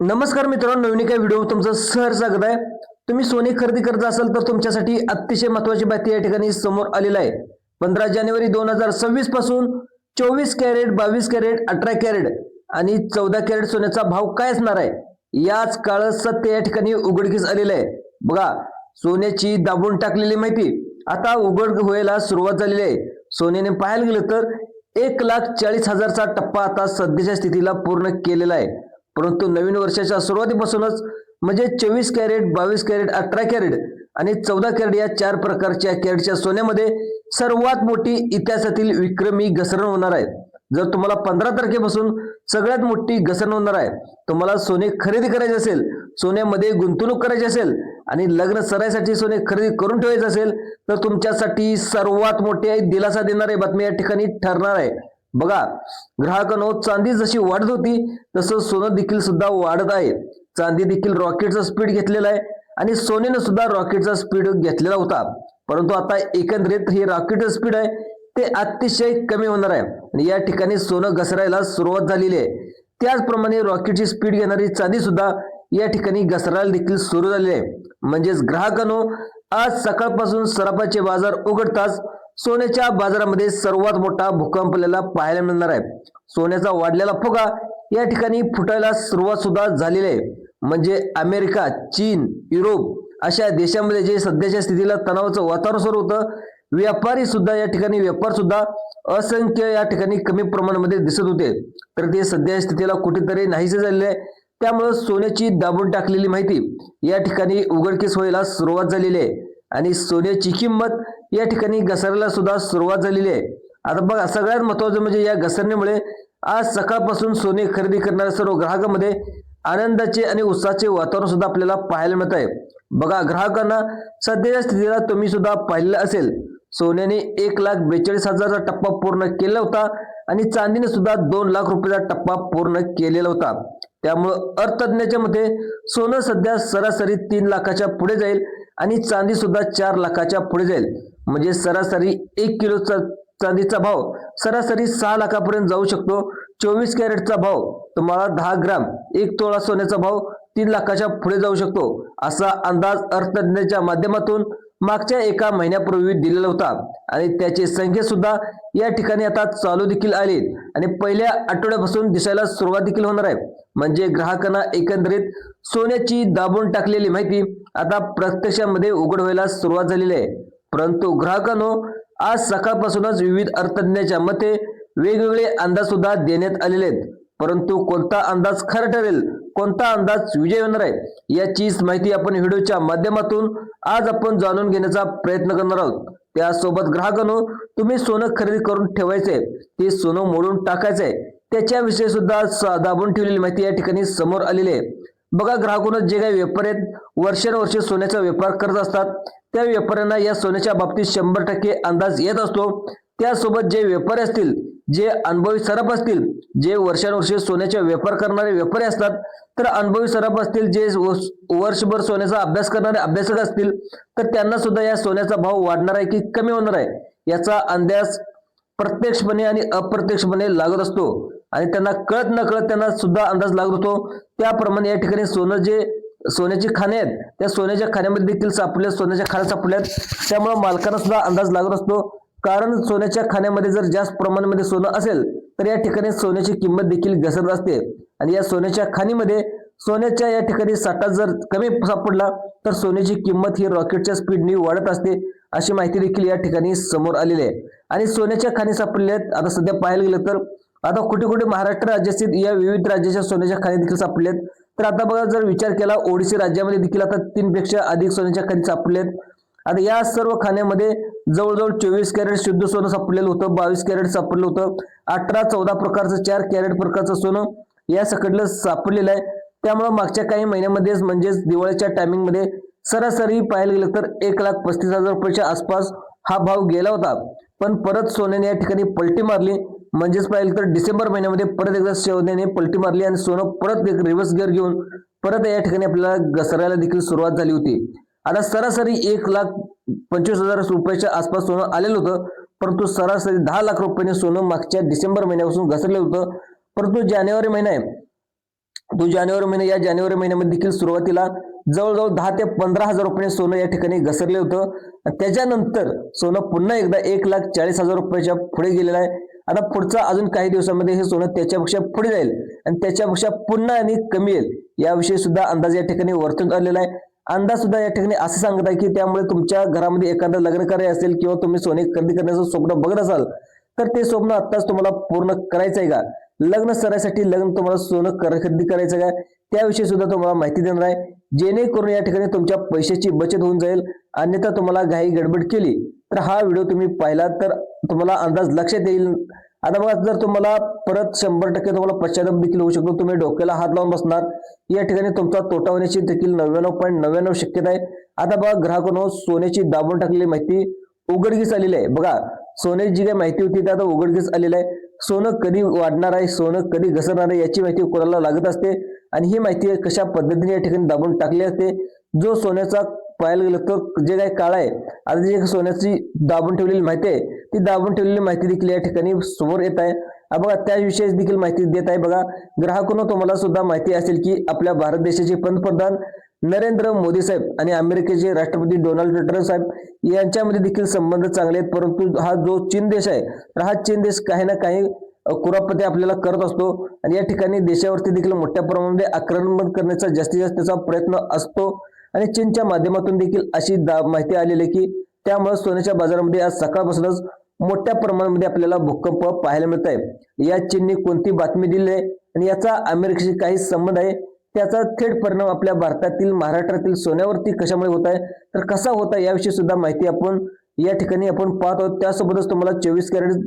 नमस्कार मित्रांनो नवीन काय व्हिडिओ तुमचं सर स्वागत आहे. तुम्ही सोने खरेदी करत असाल तर तुमच्यासाठी अतिशय महत्वाची बातमी या ठिकाणी समोर आलेला आहे. पंधरा जानेवारी दोन हजार सव्वीसपासून चोवीस कॅरेट बावीस कॅरेट अठरा कॅरेट आणि चौदा कॅरेट सोन्याचा भाव काय असणार आहे? याच काळ सत्य या ठिकाणी उघडकीस आलेलं आहे. बघा सोन्याची दाबून टाकलेली माहिती आता उघड व्हायला सुरुवात झालेली आहे. सोन्याने पाहायला गेलं तर एक लाख चाळीस हजारचा टप्पा आता सध्याच्या स्थितीला पूर्ण केलेला आहे. परंतु नवीन वर्षाच्या सुरुवातीपासूनच म्हणजे चोवीस कॅरेट बावीस कॅरेट अठरा कॅरेट आणि चौदा कॅरेट या चार प्रकारच्या कॅरेटच्या सोन्यामध्ये सर्वात मोठी इतिहासातील विक्रमी घसरण होणार आहे. जर तुम्हाला पंधरा तारखेपासून सगळ्यात मोठी घसरण होणार आहे तुम्हाला सोने खरेदी करायचे असेल सोन्यामध्ये गुंतवणूक करायची असेल आणि लग्न सरायसाठी सोने खरेदी करून ठेवायचं असेल तर तुमच्यासाठी सर्वात मोठी दिलासा देणारी बातमी या ठिकाणी ठरणार आहे. बघा ग्राहकांनो चांदी जशी वाढत होती तसं सोनं देखील सुद्धा वाढत आहे. चांदी देखील रॉकेटचा स्पीड घेतलेला आहे आणि सोनेनं सुद्धा रॉकेटचा स्पीड घेतलेला होता. परंतु आता एकंदरीत हे रॉकेटचं स्पीड आहे ते अतिशय कमी होणार आहे. आणि या ठिकाणी सोनं घसरायला सुरुवात झालेली आहे. त्याचप्रमाणे रॉकेटची स्पीड घेणारी चांदी सुद्धा या ठिकाणी घसरायला देखील सुरू झालेली आहे. म्हणजेच ग्राहकांनो आज सकाळपासून सराफाचे बाजार उघडताच सोन्याच्या बाजारामध्ये सर्वात मोठा भूकंप आपल्याला पाहायला मिळणार आहे. सोन्याचा वाढलेला फुगा या ठिकाणी फुटायला सुरुवात सुद्धा झालेली आहे. म्हणजे अमेरिका चीन युरोप अशा देशामध्ये जे सध्याच्या स्थितीला तणावाचं वातावरण सुरू होतं व्यापारी सुद्धा या ठिकाणी व्यापार सुद्धा असंख्य या ठिकाणी कमी प्रमाणामध्ये दिसत होते. तर ते सध्या स्थितीला कुठेतरी नाहीसे झालेले आहे. त्यामुळं सोन्याची दाबून टाकलेली माहिती या ठिकाणी उघडकीस व्हायला सुरुवात झालेली आहे. आणि सोन्याची किंमत या ठिकाणी घसरायला सुद्धा सुरुवात झालेली आहे. आता बघा सगळ्यात महत्वाचं म्हणजे या घसरणीमुळे आज सकाळपासून सोने खरेदी करणाऱ्या सर्व ग्राहकांमध्ये आनंदाचे आणि उत्साहाचे वातावरण सुद्धा आपल्याला पाहायला मिळत आहे. बघा ग्राहकांना सध्याच्या स्थितीला तुम्ही सुद्धा पाहिलेलं असेल. सोन्याने एक लाख बेचाळीस हजारचा टप्पा पूर्ण केला होता आणि चांदीने सुद्धा दोन लाख रुपयाचा टप्पा पूर्ण केलेला होता. त्यामुळं अर्थतज्ञाच्या मते सोनं सध्या सरासरी तीन लाखाच्या पुढे जाईल. आणि चांदी सुद्धा चार लाखाच्या पुढे जाईल. म्हणजे सरासरी एक किलोचा चांदीचा भाव सरासरी सहा लाखापर्यंत जाऊ शकतो. चोवीस कॅरेटचा भाव तुम्हाला दहा ग्राम एक तोळा सोन्याचा भाव तीन लाखाच्या पुढे जाऊ शकतो. असा अंदाज अर्थतज्ञाच्या माध्यमातून मागच्या एका महिन्यापूर्वी दिलेला होता. आणि त्याचे संख्या सुद्धा या ठिकाणी आता चालू देखील आले आणि पहिल्या आठवड्यापासून दिसायला सुरुवात देखील होणार आहे. म्हणजे ग्राहकांना एकंदरीत सोन्याची दाबून टाकलेली माहिती आता प्रत्यक्षामध्ये उघड व्हायला सुरुवात झालेली आहे. परंतु ग्राहकांनो आज सकाळपासूनच विविध अर्थतज्ञाच्या मते वेगवेगळे अंदाज सुद्धा देण्यात आलेले आहेत. परंतु कोणता अंदाज खरं ठरेल कोणता अंदाज विजय होणार आहे याचीच माहिती आपण व्हिडिओच्या माध्यमातून आज आपण जाणून घेण्याचा प्रयत्न करणार आहोत. त्यासोबत ग्राहकांनो तुम्ही सोनं खरेदी करून ठेवायचे ते सोनं मोडून टाकायचंय त्याच्याविषयी सुद्धा दाबून ठेवलेली माहिती या ठिकाणी समोर आलेली आहे. बघा ग्राहकांना जे काही व्यापारी आहेत वर्षानुवर्षे सोन्याचा व्यापार करत असतात त्या व्यापाऱ्यांना या सोन्याच्या बाबतीत शंभर टक्के अंदाज येत असतो. त्यासोबत जे व्यापारी असतील जे अनुभवी सराफ असतील जे वर्षानुवर्षे सोन्याचे व्यापार करणारे व्यापारी असतात तर अनुभवी सराफ असतील जे वर्षभर सोन्याचा अभ्यास करणारे अभ्यासक असतील तर त्यांना सुद्धा या सोन्याचा भाव वाढणार आहे की कमी होणार आहे याचा अंदाज प्रत्यक्षपणे आणि अप्रत्यक्षपणे लागत असतो. आणि त्यांना कळत न कळत त्यांना सुद्धा अंदाज लागत होतो. त्याप्रमाणे या ठिकाणी सोनं जे सोन्याची खाणे आहेत त्या सोन्याच्या खाण्यामध्ये देखील सापडल्या सोन्याच्या खाण्या सापडल्यात त्यामुळे मालकांना सुद्धा अंदाज लागत असतो. कारण सोन्याच्या खाण्यामध्ये जर जास्त प्रमाणामध्ये सोनं असेल तर या ठिकाणी सोन्याची किंमत देखील घसरत असते. आणि या सोन्याच्या खाणीमध्ये सोन्याच्या या ठिकाणी साठा जर कमी सापडला तर सोन्याची किंमत ही रॉकेटच्या स्पीडने वाढत असते अशी माहिती देखील या ठिकाणी समोर आलेली आहे. आणि सोन्याच्या खाणी सापडल्या आहेत आता सध्या पाहायला गेलं तर आता कुठे कुठे महाराष्ट्र राज्यातील या विविध राज्याच्या सोन्याच्या खाणी देखील सापडल्या आहेत. तर आता बघा जर विचार केला ओडिसी राज्यामध्ये देखील आता तीनपेक्षा अधिक सोन्याच्या खाणी सापडल्या आहेत. आता या सर्व खाण्यामध्ये जवळजवळ चोवीस कॅरेट शुद्ध सोनं सापडलेलं होतं बावीस कॅरेट सापडलं होतं अठरा चौदा प्रकारचं चार कॅरेट प्रकारचं सोनं या सकटलं सापडलेलं आहे. त्यामुळे मागच्या काही महिन्यामध्येच म्हणजेच दिवाळीच्या टायमिंगमध्ये सरासरी पाहायला गेलं तर एक लाख पस्तीस हजार रुपयाच्या आसपास हा भाव गेला होता. पण परत सोन्याने या ठिकाणी पलटी मारली. म्हणजेच पाहिलं तर डिसेंबर महिन्यामध्ये परत एकदा सोन्याने पलटी मारली आणि सोनं परत एक रिव्हर्स गिअर घेऊन परत या ठिकाणी आपल्याला घसरायला देखील सुरुवात झाली होती. आता सरासरी एक लाख पंचवीस हजार रुपयाच्या आसपास सोनं आलेलं होतं परंतु सरासरी दहा लाख रुपयाने सोनं मागच्या डिसेंबर महिन्यापासून घसरलं होतं परंतु जानेवारी महिना आहे. तो जानेवारी महिना या जानेवारी महिन्यामध्ये देखील सुरुवातीला जवळजवळ दहा ते पंधरा हजार रुपये सोनं या ठिकाणी घसरले होतं. आणि त्याच्यानंतर सोनं पुन्हा एकदा एक लाख चाळीस हजार रुपयाच्या पुढे गेलेलं आहे. आता पुढचा अजून काही दिवसामध्ये हे सोनं त्याच्यापेक्षा पुढे जाईल आणि त्याच्यापेक्षा पुन्हा आणि कमी येईल याविषयी सुद्धा अंदाज या ठिकाणी वर्तवण्यात आलेला आहे. अंदाज सुद्धा या ठिकाणी असं सांगत आहे की त्यामुळे तुमच्या घरामध्ये एखादं लग्न करायचं असेल किंवा तुम्ही सोने खरेदी करण्याचं स्वप्न बघत असाल तर ते स्वप्न आत्ताच तुम्हाला पूर्ण करायचं आहे का? लग्न सरायसाठी लग्न तुम्हाला सोनं खरेदी करायचं का? त्याविषयी सुद्धा तुम्हाला माहिती देणार आहे. जेणेकरून या ठिकाणी तुमच्या पैशाची बचत होऊन जाईल अन्यथा तुम्हाला घाई गडबड केली तर हा व्हिडिओ तुम्ही पाहिला तर तुम्हाला अंदाज लक्षात येईल. आता बघा जर तुम्हाला परत शंभर टक्के तुम्हाला पश्चाताप देखील होऊ शकतो. तुम्ही डोक्याला हात लावून बसणार. या ठिकाणी तुमचा तोटा होण्याची देखील नव्याण्णव पॉईंट नव्याण्णव शक्यता आहे. आता बघा ग्राहकांनो सोन्याची दाबून टाकलेली माहिती उघडकीस आलेली आहे. बघा सोन्याची जी काही माहिती होती ती आता उघडकीस आलेली आहे. सोनं कधी वाढणार आहे सोनं कधी घसरणार आहे याची माहिती कोणाला लागत असते? आणि ही माहिती कशा पद्धतीने या ठिकाणी दाबून टाकली असते? जो सोन्याचा पाहायला गेलं तर जे काही काळ आहे आता जी सोन्याची दाबून ठेवलेली माहिती आहे ती दाबून ठेवलेली माहिती देखील या ठिकाणी समोर येत आहे. बघा त्याविषयी देखील माहिती देत आहे बघा. ग्राहकांना तुम्हाला सुद्धा माहिती असेल की आपल्या भारत देशाचे पंतप्रधान नरेंद्र मोदी साहेब आणि अमेरिकेचे राष्ट्रपती डोनाल्ड ट्रम्प साहेब यांच्यामध्ये देखील संबंध चांगले आहेत. परंतु हा जो चीन देश आहे तर हा चीन देश काही ना काही कुरापती आपल्याला करत असतो. आणि या ठिकाणी देशावरती देखील मोठ्या प्रमाणामध्ये आक्रमण करण्याचा जास्तीत जास्त त्याचा प्रयत्न असतो. आणि चीनच्या माध्यमातून देखील अशी माहिती आलेली आहे की त्यामुळे सोन्याच्या बाजारामध्ये आज सकाळपासूनच मोठ्या प्रमाणामध्ये आपल्याला भूकंप पाहायला मिळत आहे या चीनने कोणती बातमी दिली आहे आणि याचा अमेरिकेशी काही संबंध आहे? त्याचा थेट परिणाम आपल्या भारतातील महाराष्ट्रातील सोन्यावरती कशामुळे होत आहे? तर कसा होत आहे याविषयी सुद्धा माहिती आपण या ठिकाणी आपण पाहत आहोत. त्यासोबतच तुम्हाला चोवीस कॅरेट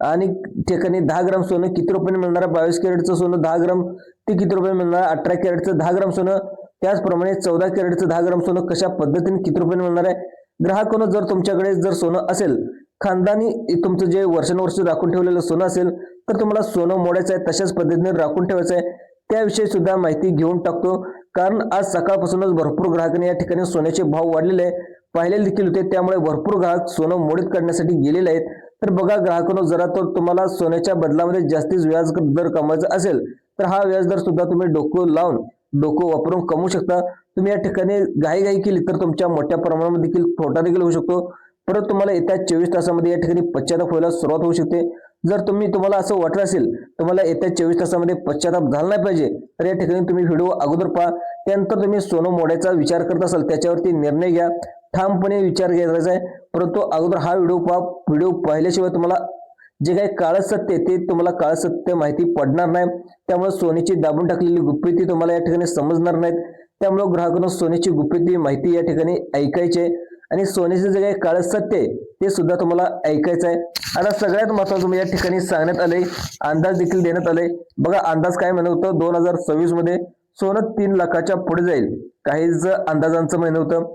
आणि ठिकाणी दहा ग्राम सोनं किती रुपयाने मिळणार बावीस कॅरेटचं सोनं दहा ग्राम ते किती रुपये मिळणार अठरा कॅरेटचं दहा ग्राम सोनं त्याचप्रमाणे चौदा कॅरेटचं दहा ग्राम सोनं कशा पद्धतीने किती रुपयाने मिळणार आहे? ग्राहकानं जर तुमच्याकडे जर सोनं असेल खानदानी तुमचं जे वर्षानुवर्ष राखून ठेवलेलं सोनं असेल तर तुम्हाला सोनं मोडायचं आहे तशाच पद्धतीने राखून ठेवायचं आहे. त्याविषयी सुद्धा माहिती घेऊन टाकतो. कारण आज सकाळपासूनच भरपूर ग्राहकांनी या ठिकाणी सोन्याचे भाव वाढलेले आहे पाहिले देखील होते त्यामुळे भरपूर ग्राहक सोनं मोडीत काढण्यासाठी गेलेले आहेत. तर बघा ग्राहकांनो जरा तर तुम्हाला सोन्याच्या बदलामध्ये जास्तीच व्याज दर कमवायचा असेल तर हा व्याजदर सुद्धा तुम्ही डोकं लावून डोकं वापरून कमवू शकता. तुम्ही या ठिकाणी घाईघाई केली तर तुमच्या मोठ्या प्रमाणामध्ये देखील तोटा देखील होऊ शकतो. परत तुम्हाला येत्या चोवीस तासामध्ये या ठिकाणी पश्चाताप व्हायला सुरुवात होऊ शकते. जर तुम्ही तुम्हाला असं वाटलं असेल तुम्हाला येत्या चोवीस तासामध्ये पश्चाताप झाला नाही पाहिजे तर या ठिकाणी तुम्ही व्हिडिओ अगोदर पहा. त्यानंतर तुम्ही सोनं मोडायचा विचार करत असाल त्याच्यावरती निर्णय घ्या. ठामपणे विचार घ्यायचा आहे. परंतु अगोदर हा व्हिडिओ पहा. व्हिडिओ पाहिल्याशिवाय तुम्हाला जे काही काळ सत्य आहे ते तुम्हाला काळ सत्य माहिती पडणार नाही. त्यामुळे सोन्याची दाबून टाकलेली गुपिती तुम्हाला या ठिकाणी समजणार नाहीत. त्यामुळे ग्राहकांना सोन्याची गुपिती माहिती या ठिकाणी ऐकायची आहे. आणि सोन्याचे जे काही काळ सत्य आहे ते सुद्धा तुम्हाला ऐकायचं आहे. आता सगळ्यात महत्वाचं या ठिकाणी सांगण्यात आलंय अंदाज देखील देण्यात आले बघा अंदाज काय म्हणत होतं? दोन हजार सव्वीसमध्ये सोनं तीन लाखाच्या पुढे जाईल. काहीच अंदाजांचं म्हणणं होतं.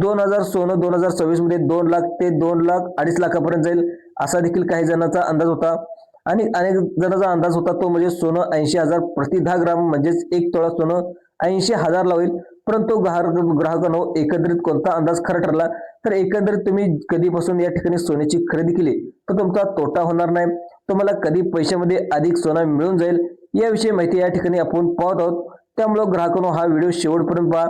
दोन हजार सोनं दोन हजार सव्वीसमध्ये दोन लाख ते दोन लाख अडीच लाखापर्यंत जाईल. असा देखील काही जणांचा अंदाज होता. आणि अनेक जणांचा अंदाज होता तो म्हणजे सोनं ऐंशी हजार प्रति दहा ग्राम म्हणजेच एक तोळा सोनं ऐंशी हजारला होईल परंतु ग्राहकांनो एकंदरीत कोणता अंदाज खरा ठरला? तर एकंदरीत तुम्ही कधीपासून या ठिकाणी सोन्याची खरेदी केली? तर तुमचा तोटा होणार नाही. तुम्हाला कधी पैशामध्ये अधिक सोना मिळून जाईल? याविषयी माहिती या ठिकाणी आपण पाहत आहोत. त्यामुळे ग्राहकांनो हा व्हिडिओ शेवटपर्यंत पहा.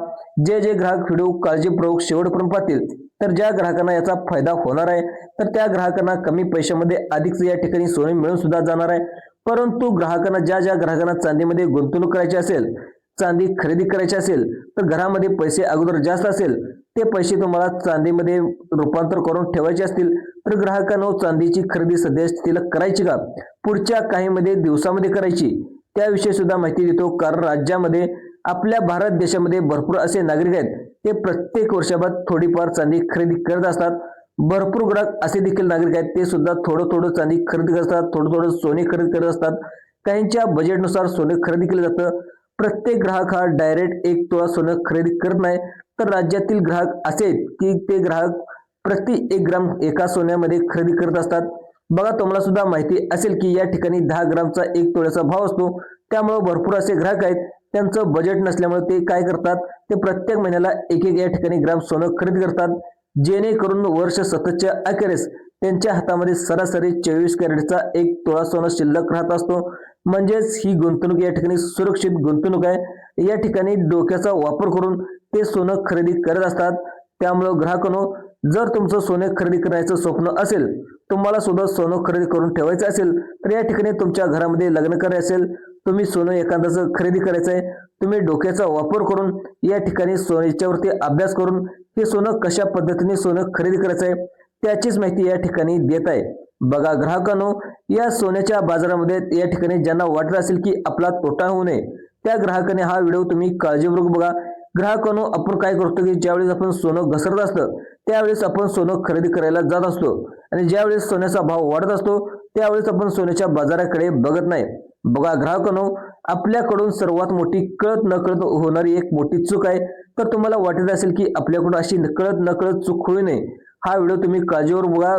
जे जे ग्राहक व्हिडिओ काळजीपूर्वक शेवटपर्यंत पाहतील तर ज्या ग्राहकांना याचा फायदा होणार आहे तर त्या ग्राहकांना कमी पैशामध्ये अधिकच या ठिकाणी सोने मिळून सुद्धा जाणार आहे. परंतु ग्राहकांना ज्या ज्या ग्राहकांना चांदीमध्ये गुंतवणूक करायची असेल चांदी खरेदी करायची असेल तर घरामध्ये पैसे अगोदर जास्त असेल ते पैसे तुम्हाला चांदीमध्ये रूपांतर करून ठेवायचे असतील. तर ग्राहकांनो चांदीची खरेदी सध्या स्थितीला करायची का? पुढच्या काही मध्ये दिवसामध्ये करायची? त्याविषयी सुद्धा माहिती देतो कारण राज्यामध्ये आपल्या भारत देशामध्ये भरपूर असे नागरिक आहेत ते प्रत्येक वर्षाबाद थोडीफार चांदी खरेदी करत असतात. भरपूर ग्राहक असे देखील नागरिक आहेत ते सुद्धा थोडं थोडं चांदी खरेदी करत असतात थोडं थोडं सोने खरेदी करत असतात. काहींच्या बजेटनुसार सोने खरेदी केलं जातं. प्रत्येक ग्राहक हा डायरेक्ट एक तोळा सोनं खरेदी करत नाही. तर राज्यातील ग्राहक असे आहेत की ते ग्राहक प्रति एक ग्राम एका सोन्यामध्ये खरेदी करत असतात. बघा तुम्हाला सुद्धा माहिती असेल की या ठिकाणी दहा ग्रामचा एक तोळ्याचा भाव असतो. त्यामुळे भरपूर असे ग्राहक आहेत. त्यांचं बजेट नसल्यामुळे ते काय करतात? ते प्रत्येक महिन्याला एक एक या ठिकाणी ग्राम सोनं खरेदी करतात. जेणेकरून वर्ष सततच्या अखेरीस त्यांच्या हातामध्ये सरासरी चोवीस कॅरेटचा एक तोळा सोनं शिल्लक राहत असतो. म्हणजेच ही गुंतवणूक या ठिकाणी सुरक्षित गुंतवणूक आहे. या ठिकाणी डोक्याचा वापर करून ते सोनं खरेदी करत असतात. त्यामुळं ग्राहकांनो जर तुमचं सोने खरेदी करायचं स्वप्न असेल तुम्हाला सुद्धा सोनं खरेदी करून ठेवायचं असेल तर या ठिकाणी तुमच्या घरामध्ये लग्न करायचे असेल तुम्ही सोनं एखाद्याचं खरेदी करायचं आहे तुम्ही डोक्याचा वापर करून या ठिकाणी सोन्याच्यावरती अभ्यास करून हे सोनं कशा पद्धतीने सोनं खरेदी करायचं आहे त्याचीच माहिती या ठिकाणी देत आहे. बघा ग्राहकांनो या सोन्याच्या बाजारामध्ये या ठिकाणी ज्यांना वाटत असेल की आपला तोटा होऊ नये त्या ग्राहकाने हा व्हिडिओ तुम्ही काळजीपूर्वक बघा. ग्राहकांनो आपण काय करतो की ज्यावेळेस आपण सोनं घसरत असतं त्यावेळेस आपण सोनं खरेदी करायला जात असतो. आणि ज्यावेळेस सोन्याचा भाव वाढत असतो त्यावेळेस आपण सोन्याच्या बाजाराकडे बघत नाही. बघा ग्राहकांनो आपल्याकडून सर्वात मोठी कळत नकळत होणारी एक मोठी चूक आहे. तर तुम्हाला वाटत असेल की आपल्याकडून अशी कळत नकळत चूक होऊ नये. हा व्हिडिओ तुम्ही काळजीवर बघा.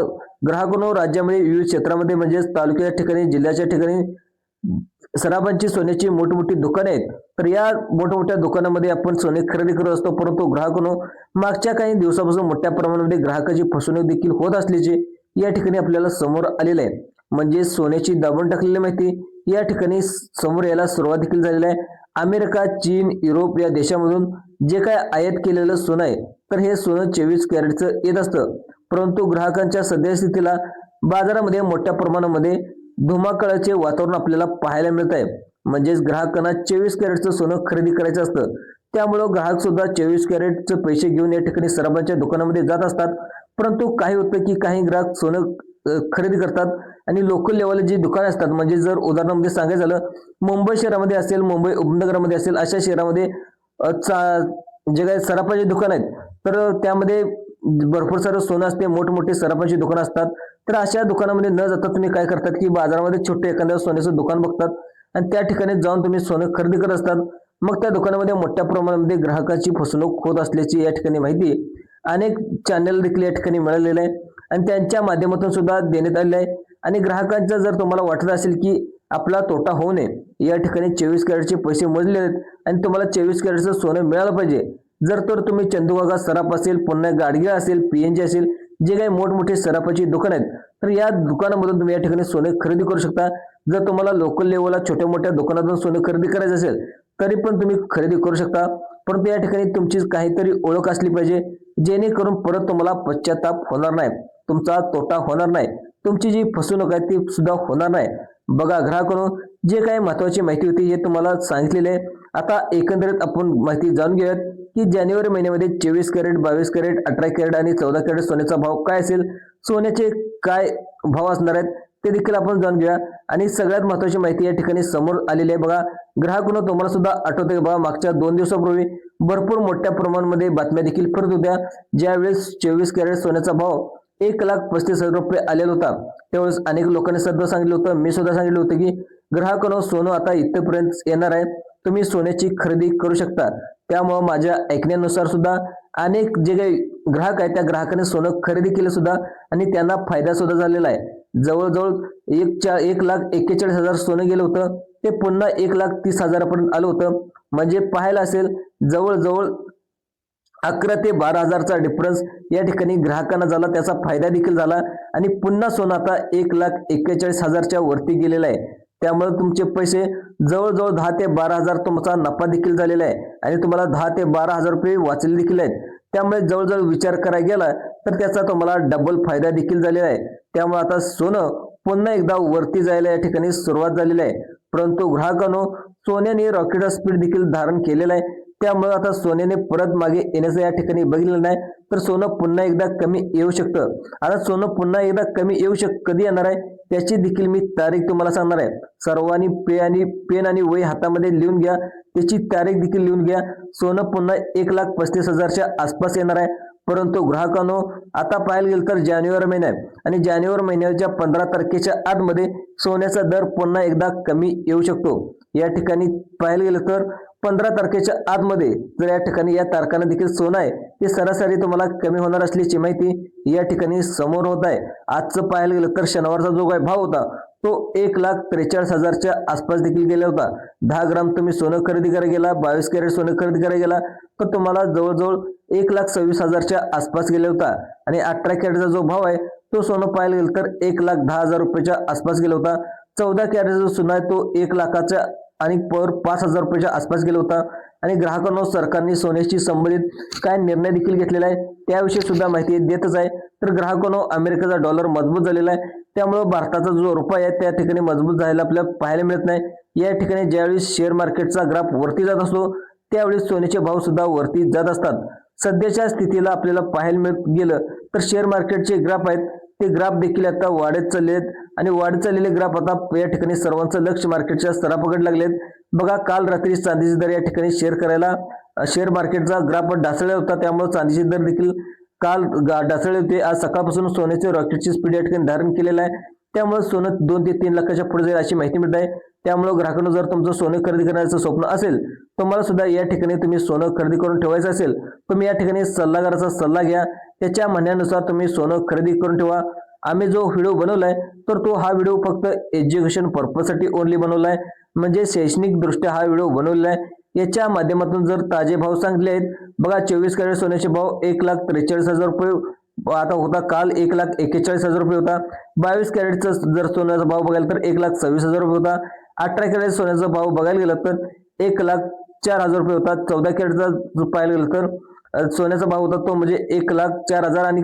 ग्राहकांनो राज्यामध्ये विविध क्षेत्रामध्ये म्हणजेच तालुक्याच्या ठिकाणी जिल्ह्याच्या ठिकाणी सराफांची सोन्याची मोठमोठी दुकाने आहेत. तर या मोठमोठ्या दुकानामध्ये आपण सोने खरेदी करत असतो. परंतु ग्राहकांनो मागच्या काही दिवसापासून मोठ्या प्रमाणामध्ये ग्राहकाची फसवणूक देखील होत असल्याचे या ठिकाणी आपल्याला समोर आलेलं आहे. म्हणजे सोन्याची दाबून टाकलेली माहिती या ठिकाणी समोर यायला सुरुवात देखील झालेली आहे. अमेरिका चीन युरोप या देशामधून जे काय आयात केलेलं सोनं आहे तर हे सोनं चोवीस कॅरेटचं येत असतं. परंतु ग्राहकांच्या सद्यस्थितीला बाजारामध्ये मोठ्या प्रमाणामध्ये धुमाकळाचे वातावरण आपल्याला पाहायला मिळत आहे. म्हणजेच ग्राहकांना चोवीस कॅरेटचं सोनं खरेदी करायचं असतं. त्यामुळं ग्राहक सुद्धा चोवीस कॅरेटचे पैसे घेऊन या ठिकाणी सराफांच्या दुकानामध्ये जात असतात. परंतु काही होतं की काही ग्राहक सोनं खरेदी करतात. आणि लोकल लेवलला जी दुकानं असतात. म्हणजे जर उदाहरणामध्ये सांगायचं झालं मुंबई शहरामध्ये असेल मुंबई उपनगरामध्ये असेल अशा शहरामध्ये चा- जे काही सराफाचे दुकान आहेत तर त्यामध्ये भरपूर सारं सोनं असते. मोठमोठे सराफाची दुकानं असतात. तर अशा दुकानामध्ये न जाता तुम्ही काय करतात की बाजारामध्ये छोटे एखाद्या सोन्याचं दुकान बघतात आणि त्या ठिकाणी जाऊन तुम्ही सोनं खरेदी करत असतात. मग त्या दुकानामध्ये मोठ्या प्रमाणामध्ये ग्राहकाची फसवणूक होत असल्याची या ठिकाणी माहिती अनेक चॅनल देखील या ठिकाणी मिळालेलं आहे. आणि त्यांच्या माध्यमातून सुद्धा देण्यात आलेलं आहे. आणि ग्राहकांचा जर तुम्हाला वाटत असेल की आपला तोटा होऊ नये या ठिकाणी चोवीस कॅरेटचे पैसे मोजले आहेत आणि तुम्हाला चोवीस कॅरेटचं सोनं मिळालं पाहिजे. जर तर तुम्ही चंदुगागा सराप असेल पुन्हा गाडगिळ असेल पीएनजी असेल जे काही मोठमोठे सराफाची दुकान आहेत तर या दुकानामधून तुम्ही या ठिकाणी सोने खरेदी करू शकता. जर तुम्हाला लोकल लेवलला छोट्या मोठ्या दुकानातून सोने खरेदी करायचं असेल तरी पण तुम्ही खरेदी करू शकता. परंतु या ठिकाणी तुमची काहीतरी ओळख असली पाहिजे जेणेकरून परत तुम्हाला पश्चाताप होणार नाही. तुमचा तोटा होणार नाही. तुमची जी फसवणूक आहे ती सुद्धा होणार नाही. बघा ग्राहकांनो जे काही महत्वाची माहिती होती हे तुम्हाला सांगितलेले आहे. आता एकंदरीत आपण माहिती जाणून घेऊयात की जानेवारी महिन्यामध्ये चोवीस कॅरेट बावीस कॅरेट अठरा कॅरेट आणि चौदा कॅरेट सोन्याचा भाव काय असेल? सोन्याचे काय भाव असणार आहेत? ते देखील आपण जाणून घेऊया. आणि सगळ्यात महत्वाची माहिती या ठिकाणी समोर आलेली आहे बघा. ग्राहकांनो तुम्हाला सुद्धा आठवते बघा मागच्या दोन दिवसापूर्वी भरपूर मोठ्या प्रमाणामध्ये बातम्या देखील फिरत होत्या. ज्यावेळेस चोवीस कॅरेट सोन्याचा भाव एक लाख पस्तीस हजार रुपये आलेला होता. त्यावेळेस अनेक लोकांनी सुद्धा सांगितलं होतं. मी सुद्धा सांगितलं होतं की ग्राहकांनो सोनं आता इथपर्यंत येणार आहे. तुम्ही सोन्याची खरेदी करू शकता. त्यामुळं माझ्या ऐकण्यानुसार सुद्धा अनेक जे काही ग्राहक आहेत त्या ग्राहकाने सोनं खरेदी केलं सुद्धा आणि त्यांना फायदा सुद्धा झालेला आहे. जवळजवळ एक चार एक लाख एक्केचाळीस हजार सोनं गेलं होतं. ते पुन्हा एक लाख तीस हजारापर्यंत आलं होतं. म्हणजे पाहायला असेल जवळजवळ अकरा ते बारा हजारचा डिफरन्स या ठिकाणी ग्राहकांना झाला. त्याचा फायदा देखील झाला. आणि पुन्हा सोनं आता एक लाख एक्केचाळीस हजारच्या वरती गेलेला आहे. त्यामुळे तुमचे पैसे जवळजवळ दहा ते बारा हजार तुमचा नफा देखील झालेला आहे. आणि तुम्हाला दहा ते बारा हजार रुपये वाचले देखील आहेत. त्यामुळे जवळजवळ विचार करायला गेला तर त्याचा तुम्हाला डबल फायदा देखील झालेला आहे. त्यामुळे आता सोनं पुन्हा एकदा वरती जायला या ठिकाणी सुरुवात झालेली आहे. परंतु ग्राहकांनो सोन्याने रॉकेट स्पीड देखील धारण केलेलं आहे. त्यामुळे आता सोन्याने परत मागे येण्याचं या ठिकाणी बघितलं नाही. तर सोनं पुन्हा एकदा कमी येऊ शकतं. आता सोनं पुन्हा एकदा कमी येऊ शक कधी येणार आहे? त्याची देखील मी तारीख तुम्हाला सांगणार आहे. सर्वांनी पे आणि पेन आणि वही हातामध्ये लिहून घ्या. त्याची तारीख देखील लिहून घ्या. सोनं पुन्हा एक लाख पस्तीस हजारच्या आसपास येणार आहे. परंतु ग्राहकांनो आता पाहायला गेलं तर जानेवारी महिना आहे. आणि जानेवारी महिन्याच्या पंधरा तारखेच्या आतमध्ये सोन्याचा दर पुन्हा एकदा कमी येऊ शकतो. या ठिकाणी पाहायला गेलं तर पंधरा तारखेच्या आतमध्ये जर या ठिकाणी या तारखांना देखील सोनं आहे ते सरासरी तुम्हाला कमी होणार असल्याची माहिती या ठिकाणी समोर होत आहे. आजचं पाहायला गेलं तर शनिवारचा जो काय भाव होता तो एक लाख त्रेचाळीस हजारच्या आसपास देखील गेला होता. दहा ग्राम तुम्ही सोनं खरेदी करायला गेला बावीस कॅरेट सोनं खरेदी करायला गेला तर तुम्हाला जवळजवळ एक लाख सव्वीस हजारच्या आसपास गेला होता. आणि अठरा कॅरेटचा जो भाव आहे तो सोनं पाहायला गेलं तर एक लाख दहा हजार रुपयाच्या आसपास गेला होता. चौदा कॅरेटचा जो सोना आहे तो एक लाखाच्या आणि पर पाच हजार रुपयाच्या आसपास गेला होता. आणि ग्राहकांना सरकारने सोन्याशी संबंधित काय निर्णय देखील घेतलेला आहे त्याविषयी सुद्धा माहिती देतच आहे. तर ग्राहकांनो अमेरिकेचा डॉलर मजबूत झालेला आहे. त्यामुळं भारताचा जो रुपया आहे त्या ठिकाणी मजबूत झालेला आपल्याला पाहायला मिळत नाही. या ठिकाणी ज्यावेळी शेअर मार्केटचा ग्राफ वरती जात असतो त्यावेळी सोन्याचे भाव सुद्धा वरती जात असतात. सध्याच्या स्थितीला आपल्याला पाहायला मिळत गेलं तर शेअर मार्केटचे ग्राफ आहेत. ते ग्राफ देखील आता वाढत चालले आहेत आणि वाढ चाललेले ग्राफ आता या ठिकाणी सर्वांचं लक्ष मार्केटच्या स्तरापकड लागलेत. बघा काल रात्री चांदीचे दर या ठिकाणी शेअर करायला शेअर मार्केटचा ग्राफ ढासळला होता त्यामुळे चांदीचे दर देखील काल गा- ढासळले होते. आज सकाळपासून सोन्याचे रॉकेटची स्पीड या ठिकाणी धारण केलेलं आहे. त्यामुळे सोनं दोन ते तीन लाखाच्या पुढे जाईल अशी माहिती मिळत आहे. त्यामुळे ग्राहकांना जर तुमचं सोनं खरेदी करण्याचं स्वप्न असेल तुम्हाला सुद्धा या ठिकाणी तुम्ही सोनं खरेदी करून ठेवायचं असेल तुम्ही या ठिकाणी सल्लागाराचा सल्ला घ्या. त्याच्या म्हणण्यानुसार तुम्ही सोनं खरेदी करून ठेवा. आम्ही जो व्हिडिओ बनवलाय तर तो हा व्हिडिओ फक्त एज्युकेशन पर्पजसाठी ओनली बनवलाय. म्हणजे शैक्षणिकदृष्ट्या हा व्हिडिओ बनवलेला आहे याच्या माध्यमातून जर ताजे भाव सांगितले आहेत बघा चोवीस कॅरेट सोन्याचे भाव एक लाख त्रेचाळीस हजार रुपये आता होता काल एक लाख एक्केचाळीस हजार रुपये होता. बावीस कॅरेटचा जर सोन्याचा भाव बघायला तर एक लाख सव्वीस हजार रुपये होता. अठरा कॅरेट सोन्याचा भाव बघायला गेला तर एक लाख चार हजार रुपये होता. चौदा कॅरेटचा पाहायला गेलं तर सोन्याचा भाव होता तो म्हणजे एक लाख चार हजार आणि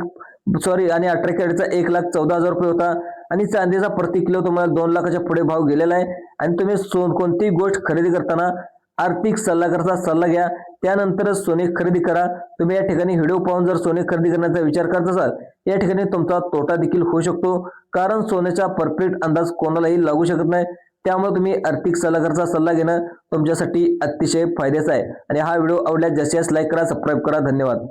सॉरी आणि अठरा कॅरेटचा एक लाख चौदा हजार रुपये होता. आणि चांदीचा प्रति किलो तुम्हाला दोन लाखाच्या पुढे भाव गेलेला आहे. आणि तुम्ही सोन कोणतीही गोष्ट खरेदी करताना आर्थिक सल्लागाराचा सल्ला घ्या. त्यानंतरच सोने खरेदी करा. तुम्ही या ठिकाणी व्हिडिओ पाहून जर सोने खरेदी करण्याचा विचार करत असाल या ठिकाणी तुमचा तोटा देखील होऊ शकतो. कारण सोन्याचा परफेक्ट अंदाज कोणालाही लागू शकत नाही. त्यामुळे तुम्ही आर्थिक सल्लागाराचा सल्ला घेणं तुमच्यासाठी अतिशय फायद्याचा आहे. आणि हा व्हिडिओ आवडल्यास जास्तीत जास्त लाईक करा सबस्क्राईब करा. धन्यवाद.